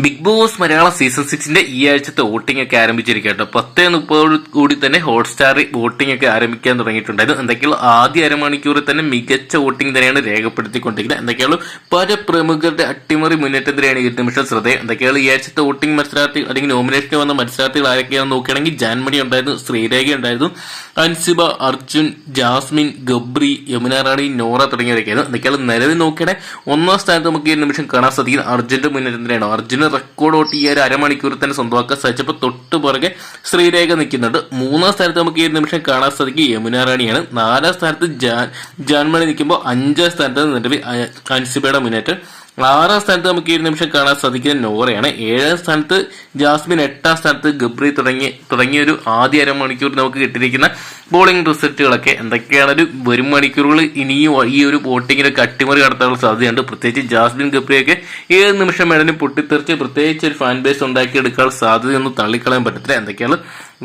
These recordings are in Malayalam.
ബിഗ് ബോസ് മലയാളം സീസൺ സിക്സിന്റെ ഈ ആഴ്ചത്തെ വോട്ടിംഗ് ഒക്കെ ആരംഭിച്ചിരിക്കട്ടോ പത്ത് മുപ്പതോട് കൂടി തന്നെ ഹോട്ട്സ്റ്റാറിൽ വോട്ടിംഗ് ഒക്കെ ആരംഭിക്കാൻ തുടങ്ങിയിട്ടുണ്ടായിരുന്നു. എന്തൊക്കെയുള്ള ആദ്യ അരമണിക്കൂറിൽ തന്നെ മികച്ച വോട്ടിംഗ് തന്നെയാണ് രേഖപ്പെടുത്തിക്കൊണ്ടിരിക്കുന്നത്. എന്തൊക്കെയാണ് പല പ്രമുഖരുടെ അട്ടിമറി മുന്നേറ്റം തന്നെയാണ് ഈ നിമിഷം ശ്രദ്ധേയം. എന്തൊക്കെയാണ് ഈ ആഴ്ചത്തെ വോട്ടിംഗ് മത്സരാർത്ഥി അല്ലെങ്കിൽ നോമിനേഷന് വന്ന മത്സരാർത്ഥികൾ ആരൊക്കെയാണെന്ന് നോക്കുകയാണെങ്കിൽ ജാൻമണി ഉണ്ടായിരുന്നു ശ്രീരേഖ ഉണ്ടായിരുന്നു അൻസിബ അർജുൻ ജാസ്മിൻ ഗബ്രി യമുന റാണി നോറ തുടങ്ങിയവരൊക്കെയായിരുന്നു. എന്തൊക്കെയാണ് നിലവിൽ നോക്കിയാണെങ്കിൽ ഒന്നാം സ്ഥാനത്ത് നമുക്ക് ഈ നിമിഷം കാണാൻ സാധിക്കുന്നത് അർജുന്റെ മുന്നേറ്റം തന്നെയാണ്. അർജുന് റെക്കോർഡ് ഔട്ട് ഈ ഒരു അരമണിക്കൂർ തന്നെ സ്വന്തമാക്കാൻ സാധിച്ചപ്പോൾ തൊട്ട് പുറകെ ശ്രീരേഖ നിൽക്കുന്നുണ്ട് മൂന്നാം സ്ഥാനത്ത് നമുക്ക് ഈ നിമിഷം കാണാൻ സാധിക്കും യമുന റാണിയാണ്. നാലാം സ്ഥാനത്ത് ജാൻ ജാൻമണി നിൽക്കുമ്പോൾ അഞ്ചാം സ്ഥാനത്ത് അ- അൻസിബയുടെ മുന്നേറ്റം. ആറാം സ്ഥാനത്ത് നമുക്ക് ഈ നിമിഷം കാണാൻ സാധിക്കുന്ന നോറയാണ്. ഏഴാം സ്ഥാനത്ത് ജാസ്മിൻ എട്ടാം സ്ഥാനത്ത് ഗബ്രി തുടങ്ങി തുടങ്ങിയ ഒരു ആദ്യ അരമണിക്കൂർ നമുക്ക് കിട്ടിയിരിക്കുന്ന ബോളിംഗ് റിസൾട്ടുകളൊക്കെ എന്തൊക്കെയാണ് ഒരു വരും മണിക്കൂറുകൾ ഇനിയും ഈ ഒരു വോട്ടിങ്ങിലൊക്കെ അട്ടിമറി നടത്താനുള്ള സാധ്യതയുണ്ട്. പ്രത്യേകിച്ച് ജാസ്മിൻ ഗപ്രിയൊക്കെ ഏത് നിമിഷം വേണമെങ്കിലും പൊട്ടിത്തെറിച്ച് പ്രത്യേകിച്ച് ഒരു ഫാൻ ബേസ് ഉണ്ടാക്കിയെടുക്കാനുള്ള സാധ്യതയൊന്നും തള്ളിക്കളയാൻ പറ്റത്തില്ല. എന്തൊക്കെയാണ്?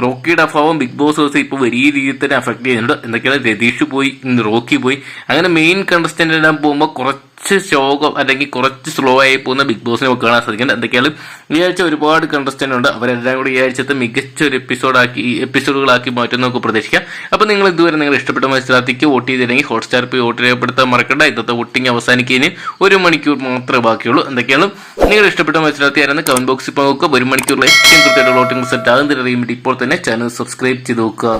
റോക്കിയുടെ അഭാവം ബിഗ് ബോസ് ഹൗസ് ഇപ്പോൾ വലിയ രീതിയിൽ തന്നെ അഫക്ട് ചെയ്യുന്നുണ്ട്. എന്തൊക്കെയാണ്? രതീഷ് പോയി റോക്കി പോയി. അങ്ങനെ മെയിൻ കണ്ടസ്റ്റന്റ് എല്ലാം പോകുമ്പോൾ കുറച്ച് ശോകം അല്ലെങ്കിൽ കുറച്ച് സ്ലോ ആയി പോകുന്ന ബിഗ് ബോസിനെ നമുക്ക് കാണാൻ സാധിക്കുന്നുണ്ട്. എന്തൊക്കെയാണ്? ഈ ആഴ്ച ഒരുപാട് കണ്ടസ്റ്റന്റ് ഉണ്ട്. അവരെല്ലാം കൂടി ഈ ആഴ്ചത്തെ മികച്ച ഒരു എപ്പിസോഡാക്കി എപ്പിസോഡുകളാക്കി മാറ്റും നമുക്ക് പ്രതീക്ഷിക്കാം. അപ്പൊ നിങ്ങൾ ഇതുവരെ നിങ്ങൾ ഇഷ്ടപ്പെട്ട മത്സരാർത്ഥിക്ക് വോട്ട് ചെയ്തില്ലെങ്കിൽ ഹോട്ട്സ്റ്റാർ പോയി വോട്ട് രേഖപ്പെടുത്താൻ മറക്കണ്ട. ഇന്നത്തെ വോട്ടിംഗ് അവസാനിക്കുന്നതിന് ഒരു മണിക്കൂർ മാത്രമേ ബാക്കിയുള്ളൂ. എന്തൊക്കെയാണ്? നിങ്ങൾ ഇഷ്ടപ്പെട്ട മത്സരാർത്ഥി ആരെന്ന് കമന്റ് ബോക്സിൽ നോക്കുക. ഒരു മണിക്കൂറിൽ ഏറ്റവും കൃത്യമായിട്ട് വോട്ടിംഗ് റിസൾട്ട് അറിയുമ്പോൾ ഇപ്പോൾ തന്നെ ചാനൽ സബ്സ്ക്രൈബ് ചെയ്ത് നോക്കുക.